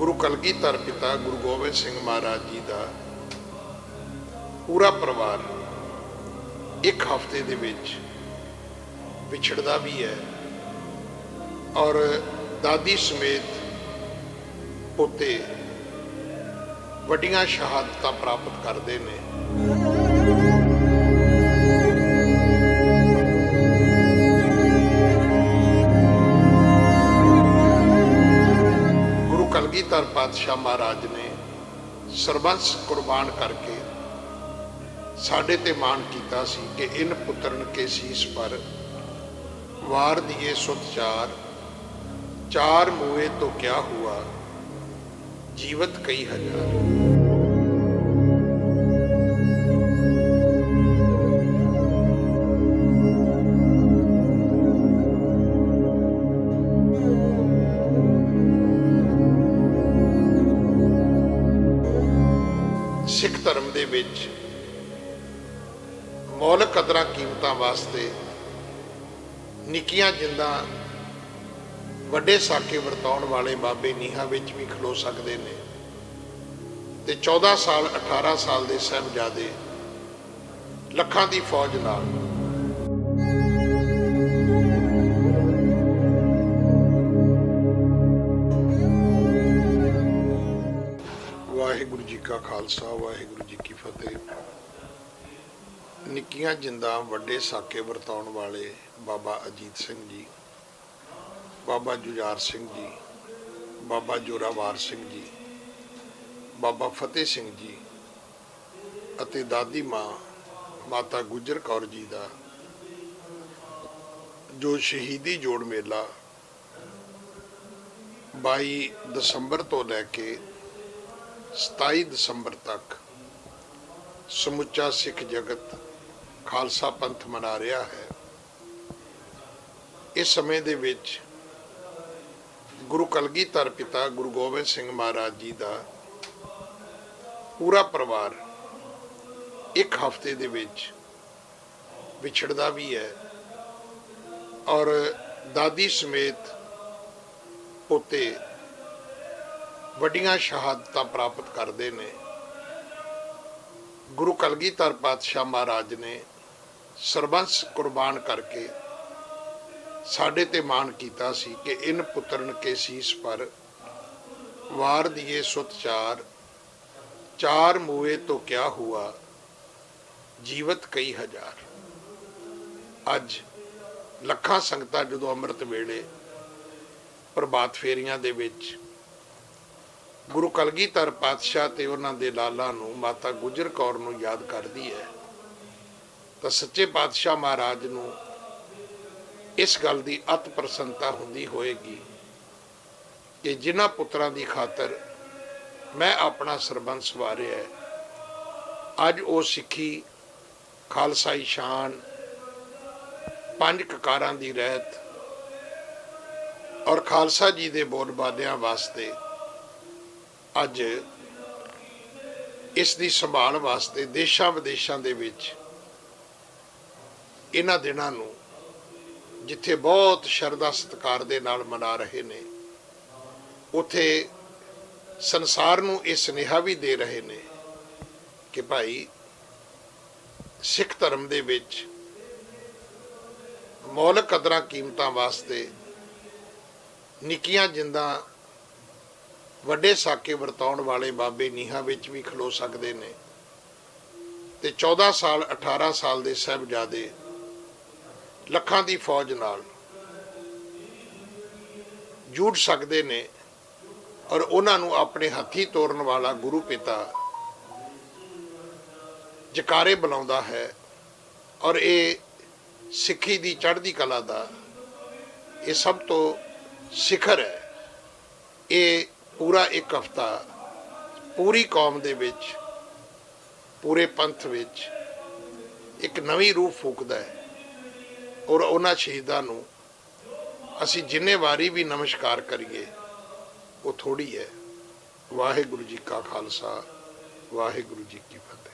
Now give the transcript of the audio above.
ਗੁਰੂ ਕਲਗੀਧਰ ਪਿਤਾ ਗੁਰੂ ਗੋਬਿੰਦ ਸਿੰਘ ਮਹਾਰਾਜ ਜੀ ਦਾ ਪੂਰਾ ਪਰਿਵਾਰ ਇੱਕ ਹਫ਼ਤੇ ਦੇ ਵਿੱਚ ਵਿਛੜਦਾ ਵੀ ਹੈ ਔਰ ਦਾਦੀ ਸਮੇਤ ਪੋਤੇ ਵੱਡੀਆਂ ਸ਼ਹਾਦਤਾਂ ਪ੍ਰਾਪਤ ਕਰਦੇ ਨੇ। ਗੁਰੂ ਪਾਤਸ਼ਾਹ ਮਹਾਰਾਜ ਨੇ ਸਰਬੰਸ ਕੁਰਬਾਨ ਕਰਕੇ ਸਾਡੇ ਤੇ ਮਾਣ ਕੀਤਾ ਸੀ ਕਿ ਇਨ ਪੁੱਤਰਨ ਕੇ ਸੀਸ ਪਰ ਵਾਰ ਦੀਏ ਸੁਤ ਚਾਰ ਚਾਰ ਮੂਏ ਤੋਂ ਕਿਆ ਹੁਆ ਜੀਵਤ ਕਈ ਹਜ਼ਾਰ। ਸਿੱਖ ਧਰਮ ਦੇ ਵਿੱਚ ਮੌਲਿਕ ਕਦਰਾਂ ਕੀਮਤਾਂ ਵਾਸਤੇ ਨਿੱਕੀਆਂ ਜਿੰਦਾਂ ਵੱਡੇ ਸਾਕੇ ਵਰਤਾਉਣ ਵਾਲੇ ਬਾਬੇ ਨੀਹਾਂ ਵਿੱਚ ਵੀ ਖਲੋ ਸਕਦੇ ਨੇ। ਤੇ 14 ਸਾਲ 18 ਸਾਲ ਦੇ ਸਾਹਿਬਜ਼ਾਦੇ ਲੱਖਾਂ ਦੀ ਫੌਜ ਨਾਲ ਵਾਹਿਗੁਰੂ ਜੀ ਕਾ ਖਾਲਸਾ, ਵਾਹਿਗੁਰੂ ਜੀ ਕੀ ਫਤਿਹ। ਨਿੱਕੀਆਂ ਜਿੰਦਾਂ ਵੱਡੇ ਸਾਕੇ ਵਰਤਾਉਣ ਵਾਲੇ ਬਾਬਾ ਅਜੀਤ ਸਿੰਘ ਜੀ, ਬਾਬਾ ਜੁਝਾਰ ਸਿੰਘ ਜੀ, ਬਾਬਾ ਜ਼ੋਰਾਵਾਰ ਸਿੰਘ ਜੀ, ਬਾਬਾ ਫਤਿਹ ਸਿੰਘ ਜੀ ਅਤੇ ਦਾਦੀ ਮਾਂ ਮਾਤਾ ਗੁਜਰ ਕੌਰ ਜੀ ਦਾ ਜੋ ਸ਼ਹੀਦੀ ਜੋੜ ਮੇਲਾ 22 ਦਸੰਬਰ ਤੋਂ ਲੈ ਕੇ 27 ਦਸੰਬਰ ਤੱਕ ਸਮੁੱਚਾ ਸਿੱਖ ਜਗਤ ਖਾਲਸਾ ਪੰਥ ਮਨਾ ਰਿਹਾ ਹੈ। ਇਸ ਸਮੇਂ ਦੇ ਵਿੱਚ ਗੁਰੂ ਕਲਗੀਧਰ ਪਿਤਾ ਗੁਰੂ ਗੋਬਿੰਦ ਸਿੰਘ ਮਹਾਰਾਜ ਜੀ ਦਾ ਪੂਰਾ ਪਰਿਵਾਰ ਇੱਕ ਹਫ਼ਤੇ ਦੇ ਵਿੱਚ ਵਿਛੜਦਾ ਵੀ ਹੈ ਔਰ ਦਾਦੀ ਸਮੇਤ ਪੋਤੇ ਵੱਡੀਆਂ ਸ਼ਹਾਦਤਾਂ ਪ੍ਰਾਪਤ ਕਰਦੇ ਨੇ। ਗੁਰੂ ਕਲਗੀਧਰ ਪਾਤਸ਼ਾਹ ਮਹਾਰਾਜ ਨੇ ਸਰਬੰਸ ਕੁਰਬਾਨ ਕਰਕੇ ਸਾਡੇ ਤੇ ਮਾਣ ਕੀਤਾ ਸੀ ਕਿ ਇਨ ਪੁੱਤਰਨ ਕੇ ਸੀਸ ਪਰ ਵਾਰ ਦੀਏ ਸੁਤ ਚਾਰ ਚਾਰ ਮੂਏ ਤੋਂ ਕਿਆ ਹੁਆ, ਜੀਵਤ ਕਈ ਹਜ਼ਾਰ। ਅੱਜ ਲੱਖਾਂ ਸੰਗਤਾਂ ਜਦੋਂ ਅੰਮ੍ਰਿਤ ਵੇਲੇ ਪ੍ਰਭਾਤ ਫੇਰੀਆਂ ਦੇ ਵਿੱਚ ਗੁਰੂ ਕਲਗੀਧਰ ਪਾਤਸ਼ਾਹ ਤੇ ਉਹਨਾਂ ਦੇ ਲਾਲਾਂ ਨੂੰ ਮਾਤਾ ਗੁਜਰ ਕੌਰ ਨੂੰ ਯਾਦ ਕਰਦੀ ਹੈ। ਤਾਂ ਸੱਚੇ ਪਾਤਸ਼ਾਹ ਮਹਾਰਾਜ ਨੂੰ ਇਸ ਗੱਲ ਦੀ ਅਤ ਪ੍ਰਸੰਨਤਾ ਹੁੰਦੀ ਹੋਏਗੀ ਕਿ ਜਿਨ੍ਹਾਂ ਪੁੱਤਰਾਂ ਦੀ ਖਾਤਰ ਮੈਂ ਆਪਣਾ ਸਰਬੰਸ ਵਾਰਿਆ ਅੱਜ ਉਹ ਸਿੱਖੀ ਖਾਲਸਾਈ ਸ਼ਾਨ ਪੰਜ ਕਕਾਰਾਂ ਦੀ ਰਹਿਤ ਔਰ ਖਾਲਸਾ ਜੀ ਦੇ ਬੋਲ ਬਾਦਿਆਂ ਵਾਸਤੇ ਅੱਜ ਇਸ ਦੀ ਸੰਭਾਲ ਵਾਸਤੇ ਦੇਸ਼ਾਂ ਵਿਦੇਸ਼ਾਂ ਦੇ ਵਿੱਚ ਇਹਨਾਂ ਦਿਨਾਂ ਨੂੰ ਜਿੱਥੇ ਬਹੁਤ ਸ਼ਰਧਾ ਸਤਿਕਾਰ ਦੇ ਨਾਲ ਮਨਾ ਰਹੇ ਨੇ, ਉਥੇ ਸੰਸਾਰ ਨੂੰ ਇਹ ਸੁਨੇਹਾ ਵੀ ਦੇ ਰਹੇ ਨੇ ਕਿ ਭਾਈ ਸਿੱਖ ਧਰਮ ਦੇ ਵਿੱਚ ਮੌਲਿਕ ਕਦਰਾਂ ਕੀਮਤਾਂ ਵਾਸਤੇ ਨਿੱਕੀਆਂ ਜਿੰਦਾਂ ਵੱਡੇ ਸਾਕੇ ਵਰਤਾਉਣ ਵਾਲੇ ਬਾਬੇ ਨੀਹਾਂ ਵਿੱਚ ਵੀ ਖਲੋ ਸਕਦੇ ਨੇ। ਤੇ 14 ਸਾਲ 18 ਸਾਲ ਦੇ ਸਾਹਿਬਜ਼ਾਦੇ ਲੱਖਾਂ ਦੀ ਫੌਜ ਨਾਲ ਜੂੜ ਸਕਦੇ ਨੇ ਔਰ ਉਹਨਾਂ ਨੂੰ ਆਪਣੇ ਹੱਥੀ ਤੋਰਨ ਵਾਲਾ ਗੁਰੂ ਪਿਤਾ ਜਕਾਰੇ ਬੁਲਾਉਂਦਾ ਹੈ ਔਰ ਇਹ ਸਿੱਖੀ ਦੀ ਚੜ੍ਹਦੀ ਕਲਾ ਦਾ ਇਹ ਸਭ ਤੋਂ ਸਿਖਰ ਹੈ। ਇਹ ਪੂਰਾ ਇੱਕ ਹਫਤਾ ਪੂਰੀ ਕੌਮ ਦੇ ਵਿੱਚ, ਪੂਰੇ ਪੰਥ ਵਿੱਚ ਇੱਕ ਨਵੀਂ ਰੂਹ ਫੂਕਦਾ ਹੈ ਔਰ ਉਹਨਾਂ ਸ਼ਹੀਦਾਂ ਨੂੰ ਅਸੀਂ ਜਿੰਨੇ ਵਾਰੀ ਵੀ ਨਮਸਕਾਰ ਕਰੀਏ, ਉਹ ਥੋੜੀ ਹੈ। ਵਾਹਿਗੁਰੂ ਜੀ ਕਾ ਖਾਲਸਾ, ਵਾਹਿਗੁਰੂ ਜੀ ਕੀ ਫਤਿਹ।